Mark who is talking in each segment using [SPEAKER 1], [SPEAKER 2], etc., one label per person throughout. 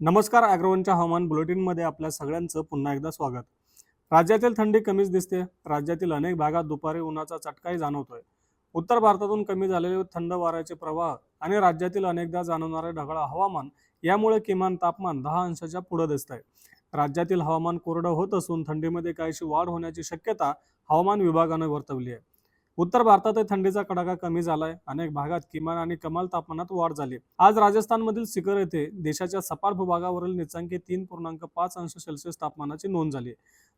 [SPEAKER 1] नमस्कार अॅग्रोवनच्या हवामान बुलेटिनमध्ये आपल्या सगळ्यांचं पुन्हा एकदा स्वागत. राज्यातील थंडी कमीच दिसते. राज्यातील अनेक भागात दुपारी उन्हाचा चटकाही जाणवतोय. उत्तर भारतातून कमी झालेले थंड वाऱ्याचे प्रवाह आणि राज्यातील अनेकदा जाणवणारे ढगाळ हवामान यामुळे किमान तापमान दहा अंशाच्या पुढे दिसत आहे राज्यातील हवामान कोरडं होत असून थंडीमध्ये काहीशी वाढ होण्याची शक्यता हवामान विभागानं वर्तवली आहे. उत्तर भारतातही थंडीचा कडाका कमी झालाय. अनेक भागात किमान आणि कमाल तापमानात वाढ झाली आज राजस्थानमधील सिकर येथे देशाच्या सपाट भूभागावरील निचांकी तीन पूर्णांक पाच अंश सेल्सिअस तापमानाची नोंद झाली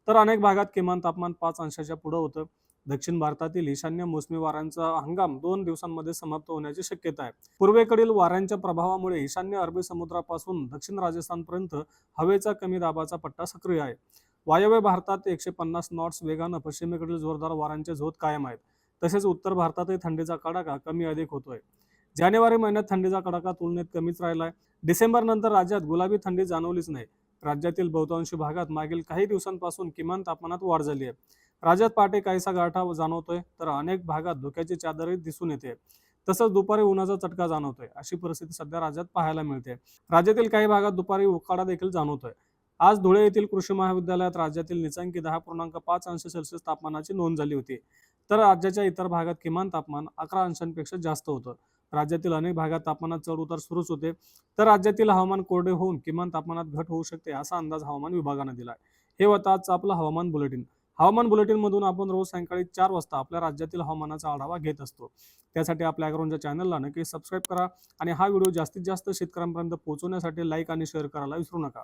[SPEAKER 1] तर अनेक भागात किमान तापमान पाच अंशाच्या पुढे होतं. दक्षिण भारतातील ईशान्य मोसमी वाऱ्यांचा हंगाम दोन दिवसांमध्ये समाप्त होण्याची शक्यता आहे. पूर्वेकडील वाऱ्यांच्या प्रभावामुळे ईशान्य अरबी समुद्रापासून दक्षिण राजस्थानपर्यंत हवेचा कमी दाबाचा पट्टा सक्रिय आहे. वायव्य भारतात एकशे पन्नास नॉट्स वेगानं पश्चिमेकडील जोरदार वाऱ्यांचे झोत कायम आहेत. तसेच उत्तर भारतातही थंडीचा कडाका कमी अधिक होतोय. जानेवारी महिन्यात थंडीचा कडाका तुलनेत कमीच राहिलाय. डिसेंबर नंतर राज्यात गुलाबी थंडी जाणवलीच नाही. राज्यातील बहुतांशी भागात मागील काही दिवसांपासून किमान तापमानात वाढ झाली आहे राज्यात पहाटे काहीसा गारठा जाणवतोय तर अनेक भागात धुक्याची चादरही दिसून येते. तसंच दुपारी उन्हाचा चटका जाणवतोय. अशी परिस्थिती सध्या राज्यात पाहायला मिळते. राज्यातील काही भागात दुपारी उकाडा देखील जाणवतोय. आज धुळे येथील कृषी महाविद्यालयात राज्यातील निचांकी दहा पूर्णांक पाच अंश सेल्सिअस तापमानाची नोंद झाली होती. तर राज्याच्या इतर भागात किमान तापमान अकरा अंशांपेक्षा जास्त होतं. राज्यातील अनेक भागात तापमानात चढ उतार सुरूच होते. तर राज्यातील हवामान कोरडे होऊन किमान तापमानात घट होऊ शकते असा अंदाज हवामान विभागानं दिलाय. हे होतं आजचं आपलं हवामान बुलेटिन. हवामान बुलेटिन मधून आपण रोज सायंकाळी चार वाजता आपल्या राज्यातील हवामानाचा आढावा घेत असतो. त्यासाठी आपल्या अॅग्रोनच्या चॅनलला नक्की सबस्क्राईब करा आणि हा व्हिडिओ जास्तीत जास्त शेतकऱ्यांपर्यंत पोहोचवण्यासाठी लाईक आणि शेअर करायला विसरू नका.